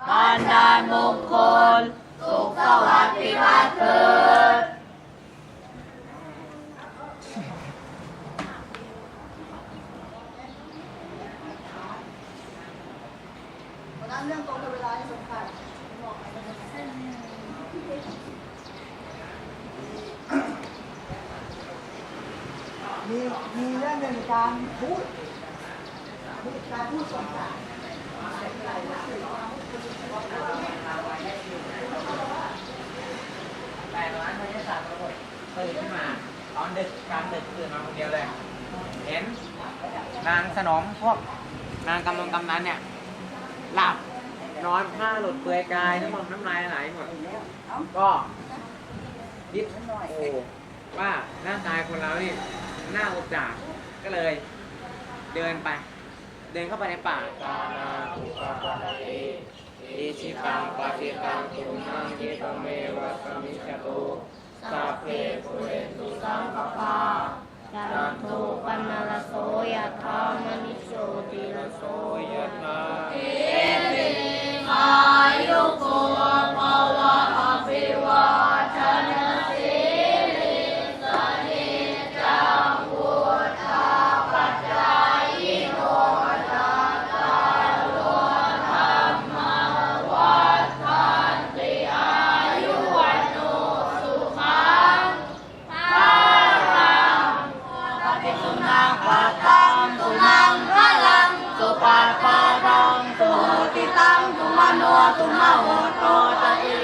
บานดาลมงคล สุขสวัสดิ์พิพัฒน์เถิดวันเรื่องตรงกับเวลาที่สำคัญมีมีเรื่องหนึ่งการพูดการพูดสงสาร แต่ตอนนั้นเขาจะสั่งระบบตื่นขึ้นมา ตอน ดึกกลางดึกตื่นมาคนเดียวเลย เห็น นางสนมพวกนางกำลังกำนันเนี่ย หลับนอนผ้าหลุดเปลือยกายน้ำมันน้ำลายไหลหมด ก็ยิบโอ้ว่าร่างกายคนเรานี่หน่าอุจจาระก็เลย เดินไป เดินเข้าไปในป่าตานาตุปะปะเออิชิตังปะจิตังตุมังคิปะเมวะสมิจตุสัพเพ สุนังปัตตังสุนังพลังสุปัปปะทังสุติตังสุมโนสุมโหโตตติ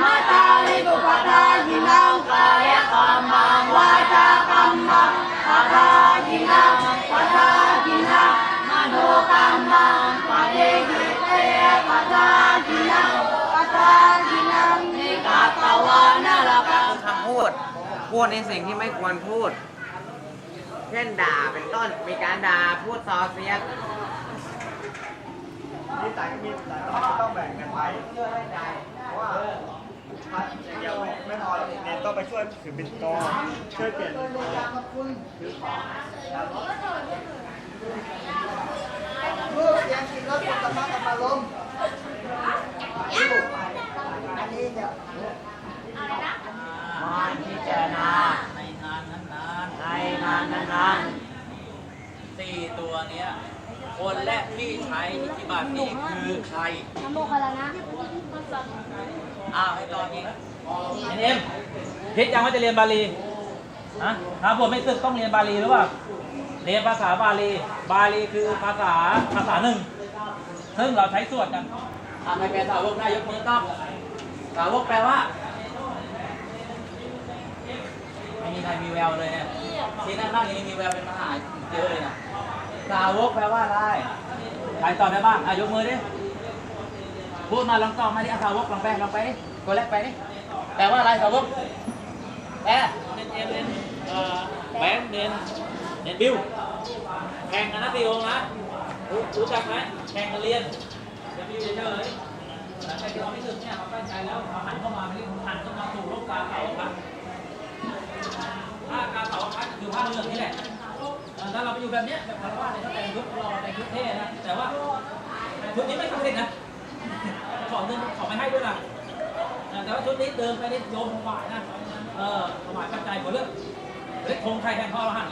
มาตาลิบุปทายินังกายกรรมังวาจากรรมังปทายินังปทายินังมโนกรรมังปะเดหิเตปทายินังปทายินังนิกาตวานาลกะคำพูดพูดในสิ่งที่ไม่ควรพูด เช่นด่าเป็นต้น มีการด่าพูดซอเสียดนิสัยก็มีแต่ต้องต้องแบ่งกันไปเพื่อให้ใจเพราะว่าพัดอย่างเดียวไม่พอเน้นต้องไปช่วยถือเปิดกองช่วยเปลี่ยนโดยในการมาคุณลูกเสียงกินรถธรรมะธรรมารมณ์ลูกอันนี้เดี๋ยว มันพิจารณา ในงานนั้น ในงานนั้น ๆสี่ ตัวเนี้ยคนแรกที่ใช้อิทธิบาทนี้คือใครน้ำโมคารนะอ้าวให้ตอนนี้เอ็นเอ็มคิดยังว่าจะเรียนบาลีฮะถ้าผมไม่ศึกต้องเรียนบาลีหรือเปล่าเรียนภาษาบาลี บาลีคือภาษาภาษาหนึ่ง ซึ่งเราใช้สวดกันอ่าใครเป็นสาวกได้ยกมือต้องสาวกแปลว่าไม่มีใครมีแววเลยเนี่ยที่นั่นนั่งยังมีแววเป็นมหาเยอะเลยนะ สาวกแปลว่าอะไร ใครตอบได้บ้างอะยกมือดิ พูดมาลองตอบมาดิอะสาวกลองไปลองไปดิคนแรกไปดิ แปลว่าอะไรสาวกแปลเน้นเน้นแบงค์เน้นเน้นบิวแข่งกันนะตีโองนะรู้จักไหมแข่งกันเรียนเดี๋ยวบิวเฉยๆหลังจากที่เราไม่ศึกเนี่ยเราตั้งใจแล้ว อยู่แบบเนี้ยแบบคารวะเนี่ยเขาแต่งชุดรอแต่งชุดเท่นะแต่ว่าชุดนี้ไม่สำเร็จนะขอเงินขอไม่ให้ด้วยนะแต่ว่าชุดนี้เดินไปนี่โยมถวายนะเออถวายปัจจัยหมดเรื่องเล็กคงไทยแทนพ่อเราหัน